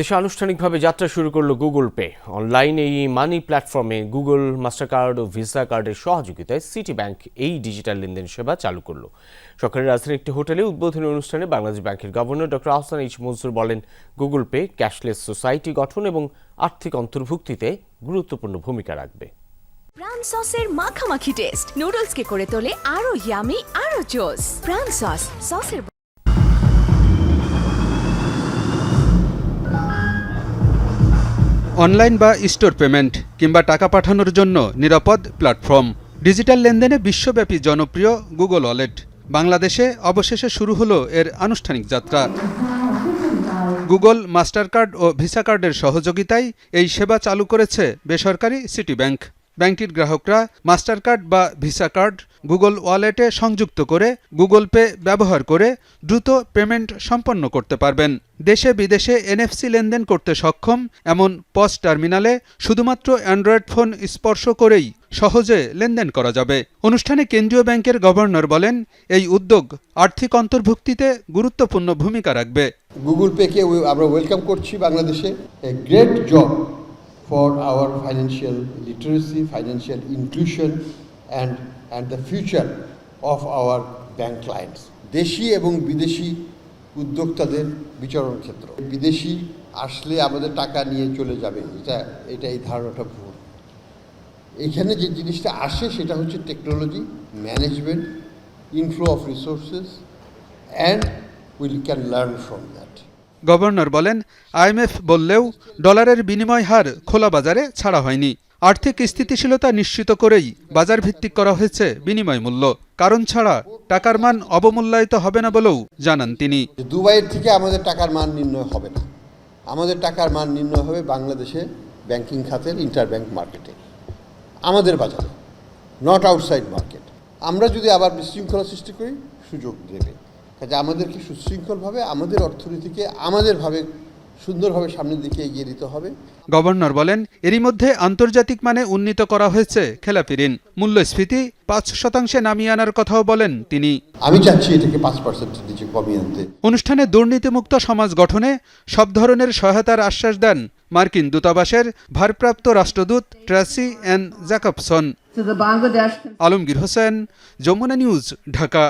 দেশে আনুষ্ঠানিকভাবে যাত্রা শুরু করল গুগল পে। অনলাইন এই মানি প্ল্যাটফর্মে গুগল মাস্টার কার্ড ও ভিসা কার্ডের সহযোগিতায় সিটি ব্যাংক এই ডিজিটাল লেনদেন সেবা চালু করল। সরকারের রাজধানীর একটি হোটেলে উদ্বোধনী অনুষ্ঠানে বাংলাদেশ ব্যাংকের governor doctor Ahsan H Mansur বলেন, গুগল পে ক্যাশলেস সোসাইটি গঠন এবং আর্থিক অন্তর্ভুক্তিতে গুরুত্বপূর্ণ ভূমিকা রাখবে। প্রাণ সসের মাখামাখি টেস্ট নুডলসকে করে তোলে আরও ইয়ামি আরও জোস প্রাণ সস সসের অনলাইন বা স্টোর পেমেন্ট কিংবা টাকা পাঠানোর জন্য নিরাপদ প্ল্যাটফর্ম। ডিজিটাল লেনদেনে বিশ্বব্যাপী জনপ্রিয় গুগল ওয়ালেট। বাংলাদেশে অবশেষে শুরু হলো এর আনুষ্ঠানিক যাত্রা। গুগল মাস্টার কার্ড ও ভিসা কার্ডের সহযোগিতায় এই সেবা চালু করেছে বেসরকারি সিটি ব্যাংক। ব্যাংকটির গ্রাহকরা মাস্টার কার্ড বা ভিসা কার্ড গুগল ওয়ালেটে সংযুক্ত করে গুগল পে ব্যবহার করে দ্রুত পেমেন্ট সম্পন্ন করতে পারবেন। দেশে বিদেশে এনএফসি লেনদেন করতে সক্ষম এমন পস টার্মিনালে শুধুমাত্র অ্যান্ড্রয়েড ফোন স্পর্শ করেই সহজে লেনদেন করা যাবে। অনুষ্ঠানে কেন্দ্রীয় ব্যাংকের গভর্নর বলেন, এই উদ্যোগ আর্থিক অন্তর্ভুক্তিতে গুরুত্বপূর্ণ ভূমিকা রাখবে। গুগল পেকে আমরা ওয়েলকাম করছি বাংলাদেশে। Great job. For our financial literacy financial inclusion and and the future of our bank clients দেশি এবং বিদেশি উদ্যোক্তাদের বিচরণ ক্ষেত্র। বিদেশি আসলে আমাদের টাকা নিয়ে চলে যাবে, এটা এটা এই ধারণাটা ভুল। এখানে যে জিনিসটা আসে সেটা হচ্ছে technology management inflow of resources and will can learn from that governor বলেন আইএমএফ বললেও ডলারের বিনিময় হার খোলা বাজারে ছাড়া হয়নি। আর্থিক স্থিতিশীলতা নিশ্চিত করেই বাজার ভিত্তিক করা হয়েছে বিনিময় মূল্য। কারণ ছাড়া টাকার মান অবমূল্যায়িত হবে না বলেও জানান তিনি। দুবাইয়ের থেকে আমাদের টাকার মান নির্ণয় হবে না। আমাদের টাকার মান নির্ণয় হবে বাংলাদেশে ব্যাংকিং খাতের ইন্টার ব্যাংক মার্কেটে। আমাদের বাজারে, নট আউটসাইড মার্কেট। আমরা যদি আবার বিশৃঙ্খলা সৃষ্টি করি, সুযোগ দেবে। কাজে আমাদেরকে সুশৃঙ্খলভাবে আমাদের অর্থনীতিকে আমাদেরভাবে সুন্দরভাবে সামনের দিকে এগিয়ে দিতে হবে। গভর্নর বলেন এরই মধ্যে আন্তর্জাতিক মানে উন্নীত করা হয়েছে খেলাপি ঋণ। মূল্যস্ফীতি পাঁচ শতাংশে নামিয়ে আনার কথাও বলেন তিনি। আমি চাচ্ছি এটাকে পাঁচ পার্সেন্টের নিচে কমিয়ে আনতে। অনুষ্ঠানে দুর্নীতিমুক্ত সমাজ গঠনে সব ধরনের সহায়তার আশ্বাস দেন মার্কিন দূতাবাসের ভারপ্রাপ্ত রাষ্ট্রদূত Tracy Ann Jacobson. Alamgir Hossain Jamuna news Dhaka.